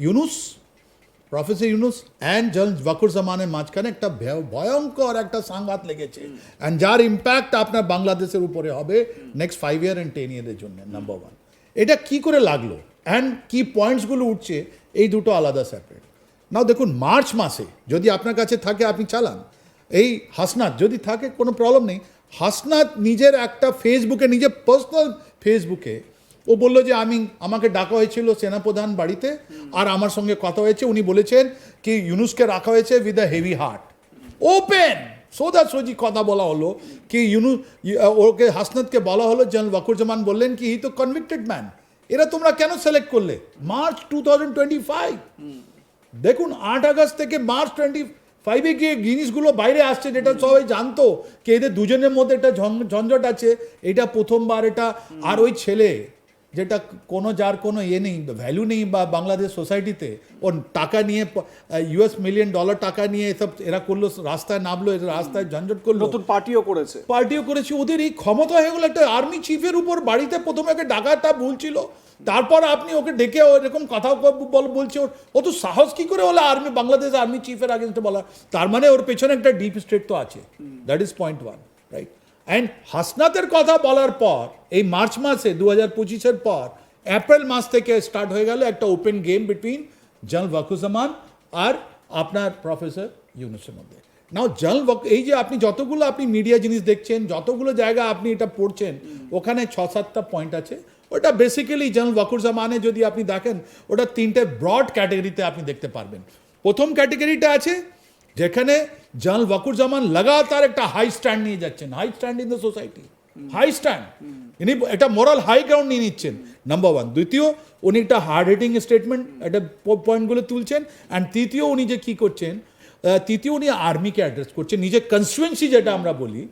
Yunus, professor Yunus and জন ওয়াকুর জামানের মাঝখানে একটা ভয়- ভয়ঙ্কর একটা সাংঘাত লেগেছে। অ্যান্ড যার ইম্প্যাক্ট আপনার বাংলাদেশের উপরে হবে next five year and ten ইয়ারের জন্য নাম্বার ওয়ান এটা কি করে লাগল? অ্যান্ড কি পয়েন্টসগুলো উঠছে? এই দুটো আলাদা সেপারেট নাও দেখুন, মার্চ মাসে যদি আপনার কাছে থাকে, আপনি চালান। এই হাসনাত যদি থাকে, কোনো প্রবলেম নেই। হাসনাত নিজের একটা ফেসবুকে নিজের পার্সোনাল ফেসবুকে ও বলল যে আমি, আমাকে ডাকা হয়েছিল সেনাপ্রধান বাড়িতে, আর আমার সঙ্গে কথা হয়েছে। উনি বলেছেন কি, ইউনুসকে রাখা হয়েছে with a heavy heart open সোজা সোজি কথা বলা হলো কি, ইউনু ওকে হাসনাতকে বলা হলো। জেনারেল ওয়াকুরজামান বললেন কি ই তো কনভিক্টেড ম্যান এরা তোমরা কেন সিলেক্ট করলে? মার্চ টু দেখুন, আট আগস্ট থেকে মার্চ টোয়েন্টি ফাইভে গিয়ে জিনিসগুলো বাইরে আসছে, যেটা সবাই জানতো কি, এদের দুজনের মধ্যে একটা ঝঞ্ঝট আছে। এটা প্রথমবার, এটা আর ওই ছেলে যেটা কোনো যার কোনো ইয়ে নেই ভ্যালু নেই বা বাংলাদেশ সোসাইটিতে ও টাকা নিয়ে ইউএস মিলিয়ন ডলার টাকা নিয়ে এসব এরা করল রাস্তায় নামলো এরা রাস্তায় ঝঞ্ঝট করল। নতুন পার্টিও করেছে। পার্টিও করেছে ওদের এই ক্ষমতা হয়ে গেলো একটা আর্মি চিফের উপর বাড়িতে প্রথমে ওকে ডাকাটা ভুল ছিল তারপর আপনি ওকে ডেকে এরকম কথা বল বলছে ওর। ও তো সাহস কি করে হলো আর্মি বাংলাদেশ আর্মি চিফের আগেনস্টে বলা? তার মানে ওর পেছনে একটা ডিপ স্টেট তো আছে। That is point one right and হাসনাতের কথা বলার পর, এই মার্চ মাসে দু হাজার পঁচিশের পর এপ্রিল মাস থেকে স্টার্ট হয়ে গেল একটা ওপেন গেম বিটুইন জল ওয়াকুজামান আর আপনার প্রফেসর ইউনুসের মধ্যে। নাও জল এই যে আপনি যতগুলো আপনি মিডিয়া জিনিস দেখছেন, যতগুলো জায়গা আপনি এটা পড়ছেন, ওখানে ছ সাতটা পয়েন্ট আছে। ওটা বেসিক্যালি জল ওয়াকুর জামানে যদি আপনি দেখেন, ওটা তিনটে ব্রড ক্যাটাগরিতে আপনি দেখতে পারবেন। প্রথম ক্যাটাগরিটা আছে, যেখানে জল বাকুর জামান লাগাতার একটা হাই স্ট্যান্ড নিয়ে যাচ্ছেন। High stand in the society high stand ইনি একটা মোরাল হাই গ্রাউন্ড নিয়ে নিচ্ছেন। নাম্বার ওয়ান দ্বিতীয়, উনি একটা হার্ড হিটিং স্টেটমেন্ট একটা পয়েন্টগুলো তুলছেন। অ্যান্ড তৃতীয়, উনি যে কী করছেন তৃতীয় উনি আর্মিকে অ্যাড্রেস করছে। নিজের কনস্টিটুয়েন্সি যেটা আমরা বলি,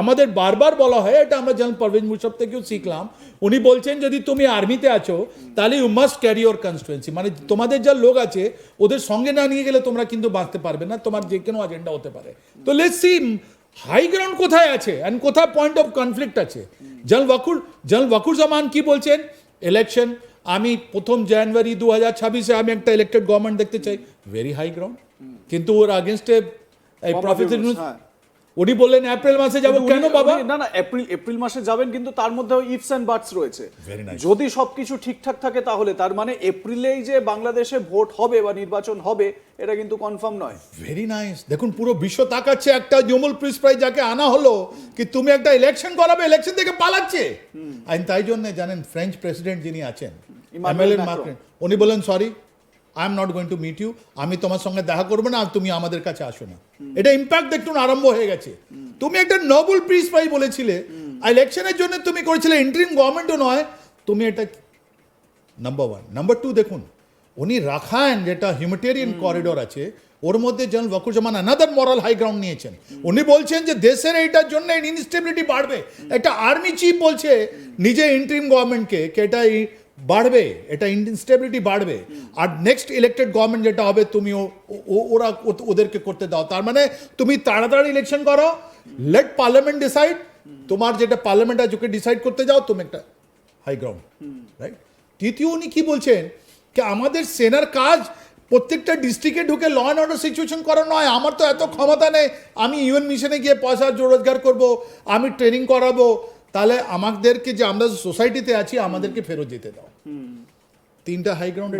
আমাদের বারবার বলা হয়, এটা আমরা যেমন পারভেজ মুশারফ থেকেও শিখলাম। উনি বলছেন, যদি তুমি আর্মিতে আছো, তাহলে you must carry your constituency মানে তোমাদের যা লোক আছে, ওদের সঙ্গে না নিয়ে গেলে তোমরা কিন্তু বাঁচতে পারবে না, তোমার যে কোনো এজেন্ডা হতে পারে। তো লেটস সি হাই গ্রাউন্ড কোথায় আছে অ্যান্ড কোথায় পয়েন্ট অফ কনফ্লিক্ট আছে? জল ওয়াকুর জল ওয়াকুর জামান কি বলছেন? ইলেকশন আমি প্রথম জানুয়ারি দু হাজার ছাব্বিশে আমি একটা ইলেক্টেড গভর্নমেন্ট দেখতে চাই। ভেরি হাই গ্রাউন্ড কিন্তু ওর আগেনস্টে এই প্রফেসর ইউনূস, হ্যাঁ। উনি বললেন এপ্রিল মাসে যাব কেন বাবা? না না এপ্রিল এপ্রিল মাসে যাবেন কিন্তু তার মধ্যেও ইফস এন্ড বাটস রয়েছে। যদি সবকিছু ঠিকঠাক থাকে তাহলে তার মানে এপ্রিলেই যে বাংলাদেশে ভোট হবে বা নির্বাচন হবে এটা কিন্তু কনফার্ম নয়। ভেরি নাইস দেখুন পুরো বিশ্ব তাকাচ্ছে একটা জমুল প্রিস প্রাইজ যাকে আনা হলো কি তুমি একটা ইলেকশন করাবে ইলেকশন থেকে পালাচ্ছে? আর তাই জন্য জানেন ফ্রেঞ্চ প্রেসিডেন্ট যিনি আছেন এমএলএ. মার্কেন উনি বলেন sorry I am not going to meet you আমি তোমার সঙ্গে দেখা করব না আর তুমি আমাদের কাছে আসো না। এটা ইম্প্যাক্ট দেখুন আরম্ভ হয়ে গেছে। তুমি একটা নোবেল প্রিজ প্রাইজ বলেছিলে। ইলেকশনের জন্য তুমি করেছিলে ইন্টারিম গভর্নমেন্টও নয়। তুমি এটা নাম্বার ওয়ান নাম্বার টু দেখুন, উনি রাখায়ন যেটা হিউম্যাটেরিয়ান করিডোর আছে, ওর মধ্যে যেন Wakeruzzaman another moral high ground নিয়েছেন। উনি বলছেন যে দেশের এইটার জন্য ইনস্টেবিলিটি বাড়বে। একটা আর্মি চিফ বলছে, নিজে ইন্টারিম গভর্নমেন্টকে কে এটা বাড়বে, এটা ইনস্টেবিলিটি বাড়বে। আর নেক্সট ইলেক্টেড গভর্নমেন্ট যেটা হবে, তুমি ওরা ওদেরকে করতে দাও। তার মানে তুমি তাড়াতাড়ি ইলেকশন করো লেট পার্লামেন্ট ডিসাইড তোমার যেটা পার্লামেন্ট আছে ডিসাইড করতে যাও, তুমি একটা হাই গ্রাউন্ড রাইট তৃতীয় উনি কি বলছেন, যে আমাদের সেনার কাজ প্রত্যেকটা ডিস্ট্রিক্টে ঢুকে ল অ্যান্ড অর্ডার সিচুয়েশন করা নয়। আমার তো এত ক্ষমতা নেই, আমি ইউএন মিশনে গিয়ে পয়সা রোজগার করব, আমি ট্রেনিং করাবো। তাহলে আমাদেরকে যে আমরা সোসাইটিতে আছি আমাদেরকে ফেরত যেতে দাও। তিনটা হাই গ্রাউন্ড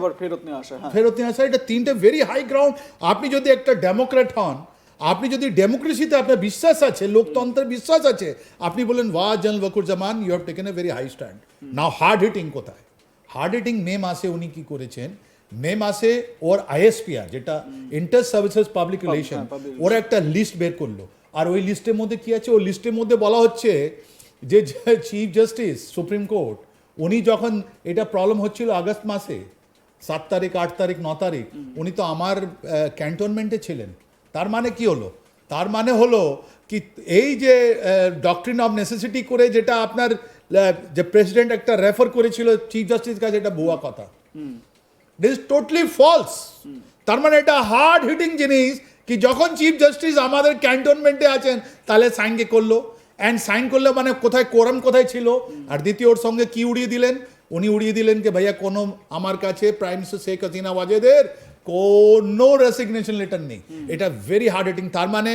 আবার ফেরত নিয়ে আসা হ্যাঁ। ফেরত নিয়ে আসা এটা তিনটে ভেরি হাই গ্রাউন্ড আপনি যদি একটা ডেমোক্রেট হন আপনি যদি ডেমোক্রেসিতে আপনার বিশ্বাস আছে লোকতন্ত্রের বিশ্বাস আছে আপনি বলেন ওয়া General Waker Zaman you have taken a very high stand now hard hitting কোথায়? হার্ড হিটিং মে মাসে উনি কি করেছেন? মে মাসে ওর আইএসপিআর যেটা ইন্টার সার্ভিসেস পাবলিক রিলেশন হ্যাঁ, ওরা একটা লিস্ট বের করল। আর ওই লিস্টের মধ্যে কি আছে? ওই লিস্টের মধ্যে বলা হচ্ছে যে চিফ জাস্টিস সুপ্রিম কোর্ট উনি যখন এটা প্রবলেম হচ্ছিল আগস্ট মাসে সাত তারিখ আট তারিখ ন তারিখ উনি তো আমার ক্যান্টনমেন্টে ছিলেন। তার মানে কি হলো? তার মানে হলো কি এই যে ডক্ট্রিন অফ নেসেসিটি করে যেটা আপনার যে প্রেসিডেন্ট একটা রেফার করেছিল চিফ জাস্টিস কাছে এটা ভুয়া কথা। দিস টোটালি ফলস তার মানে এটা হার্ড হিটিং জিনিস কি যখন চিফ জাস্টিস আমাদের ক্যান্টনমেন্টে আছেন তাহলে সাইনকে করল। অ্যান্ড সাইন করলে মানে কোথায় কোরাম কোথায় ছিল? আর দ্বিতীয় ওর সঙ্গে কি উড়িয়ে দিলেন? উনি উড়িয়ে দিলেন যে ভাইয়া কোনো আমার কাছে প্রাইম মিনিস্টার শেখ হাসিনা ওয়াজেদের কোনো রেসিগনেশন লেটার নেই। এটা ভেরি হার্ড হিটিং তার মানে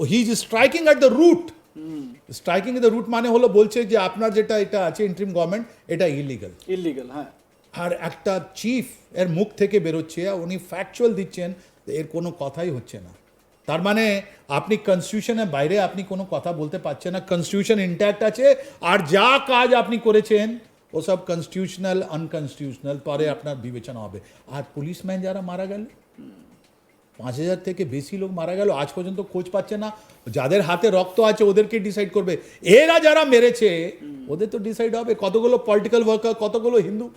he is striking at the root striking the root মানে হলো বলছে যে আপনার যেটা এটা আছে ইন্ট্রিম গভর্নমেন্ট এটা ইলিগাল ইলিগাল হ্যাঁ। আর একটা চিফ এর মুখ থেকে বেরোচ্ছে উনি ফ্যাকচুয়াল দিচ্ছেন এর কোনো কথাই হচ্ছে না। তার মানে আপনি কনস্টিটিউশনের বাইরে আপনি কোনো কথা বলতে পারছেন না। কনস্টিটিউশন ইন্ট্যাক্ট আছে। আর যা কাজ আপনি করেছেন, ও সব কনস্টিটিউশনাল আনকনস্টিটিউশনাল পরে আপনার বিবেচনা হবে। আর পুলিশম্যান যারা মারা গেল? পাঁচ হাজার থেকে বেশি লোক মারা গেল। আজ পর্যন্ত খোঁজ পাচ্ছে না। যাদের হাতে রক্ত আছে, ওদেরকে ডিসাইড করবে। এরা যারা মেরেছে, ওদের তো ডিসাইড হবে কতগুলো পলিটিক্যাল ওয়ার্কার কতগুলো হিন্দু।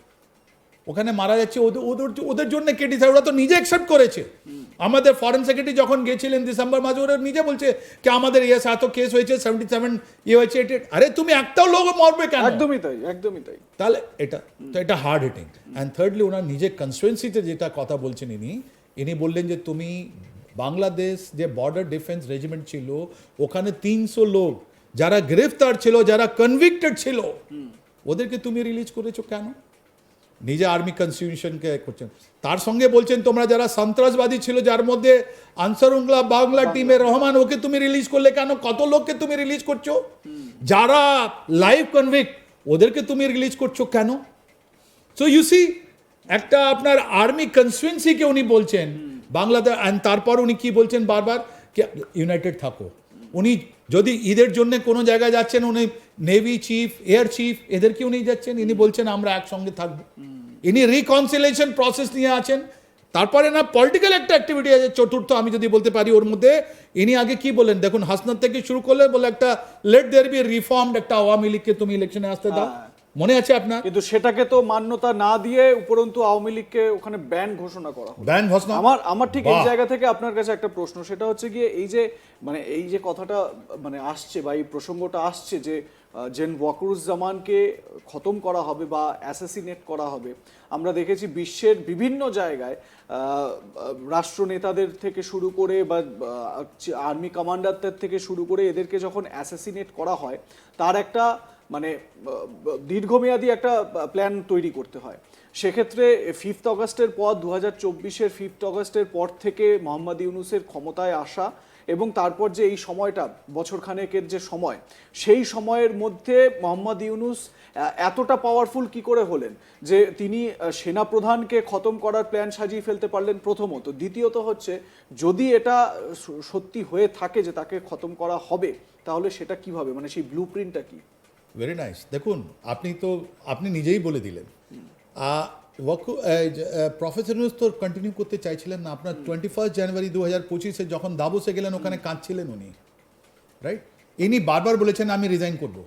ওখানে মারা যাচ্ছে ওদের ওদের ওদের জন্য কে ডিসাইড ওরা তো নিজে অ্যাকসেপ্ট করেছে। আমাদের ফরেন সেক্রেটারি যখন গেছিলেন ডিসেম্বর মাসে ওরা নিজে বলছে কি আমাদের ইয়েস এত কেস হয়েছে সেভেন্টি সেভেন ইয়ে হয়েছে এটা আরে তুমি একটাও লোক মরবে কেন? একদমই তাই একদমই তাই। তাহলে এটা তো এটা হার্ড হিটিং অ্যান্ড থার্ডলি ওনার নিজের কনস্টিটুয়েন্সিতে যেটা কথা বলছেন ইনি ইনি বললেন যে তুমি বাংলাদেশ যে বর্ডার ডিফেন্স রেজিমেন্ট ছিল ওখানে তিনশো লোক যারা গ্রেফতার ছিল যারা কনভিক্টেড ছিল ওদেরকে তুমি রিলিজ করেছ কেন? নিজে আর্মি কনস্টিটিউশনকে করছেন। তার সঙ্গে বলছেন তোমরা যারা সন্ত্রাসবাদী ছিল যার মধ্যে আনসারুংলা বাংলা টিমের রহমান ওকে তুমি রিলিজ করলে কেন? কত লোককে তুমি রিলিজ করছ? যারা লাইভ কনভিক্ট ওদেরকে তুমি রিলিজ করছ কেন? সো ইউ সি একটা আপনার আর্মি কনস্টিটুয়েন্সিকে উনি বলছেন বাংলাদেশ অ্যান্ড তারপর উনি কি বলছেন বারবার? কি ইউনাইটেড থাকো। উনি যদি ঈদের জন্য কোনো জায়গায় যাচ্ছেন উনি নেভি চিফ এয়ার চিফ এদেরকে উনি যাচ্ছেন ইনি বলছেন আমরা একসঙ্গে থাকব। ইনি রিকনসিলেশন প্রসেস নিয়ে আছেন। তারপরে না পলিটিক্যাল একটা অ্যাক্টিভিটি আছে, চতুর্থ, আমি যদি বলতে পারি ওর মধ্যে, ইনি আগে কি বলেন? দেখুন, হাসনাত থেকে শুরু করলে বলে একটা লেট দেয়ার বি রিফর্মড একটা আওয়ামী লীগকে তুমি ইলেকশনে আসতে দাও। হ্যাঁ। মনে আছে আপনার? কিন্তু সেটাকে তো মান্যতা না দিয়ে উপরন্তু আওয়ামী লীগকে ওখানে ব্যান ঘোষণা করা ব্যান ঘোষণা? আমার আমার ঠিক এই জায়গা থেকে আপনার কাছে একটা প্রশ্ন সেটা হচ্ছে গিয়ে এই যে মানে এই যে কথাটা মানে আসছে বা এই প্রসঙ্গটা আসছে যে জেন ওয়াকুরুজ্জামানকে খতম করা হবে বা অ্যাসাসিনেট করা হবে আমরা দেখেছি বিশ্বের বিভিন্ন জায়গায় রাষ্ট্রনেতাদের থেকে শুরু করে বা আর্মি কমান্ডারদের থেকে শুরু করে এদেরকে যখন অ্যাসাসিনেট করা হয় তার একটা মানে দীর্ঘমেয়াদী একটা প্ল্যান তৈরি করতে হয়। সেক্ষেত্রে ফিফথ অগস্টের পর দু হাজার চব্বিশের ফিফথ অগস্টের পর থেকে মোহাম্মদ ইউনুসের ক্ষমতায় আসা এবং তারপর যে এই সময়টা, বছরখানেকের যে সময়, সেই সময়ের মধ্যে মোহাম্মদ ইউনুস এতটা পাওয়ারফুল কি করে হলেন? যে তিনি সেনাপ্রধানকে খতম করার প্ল্যান সাজিয়ে ফেলতে পারলেন প্রথমত। দ্বিতীয়ত হচ্ছে, যদি এটা সত্যি হয়ে থাকে যে তাকে খতম করা হবে, তাহলে সেটা কীভাবে? মানে সেই ব্লু প্রিন্টটা কি? ভেরি নাইস দেখুন, আপনি তো, আপনি নিজেই বলে দিলেন। প্রফেসর ইউনুস তো কন্টিনিউ করতে চাইছিলেন না। আপনার টোয়েন্টি ফার্স্ট জানুয়ারি দু হাজার পঁচিশে যখন দাবোসে গেলেন, ওখানে কাঁদছিলেন উনি। রাইট ইনি বারবার বলেছেন, আমি রিজাইন করব।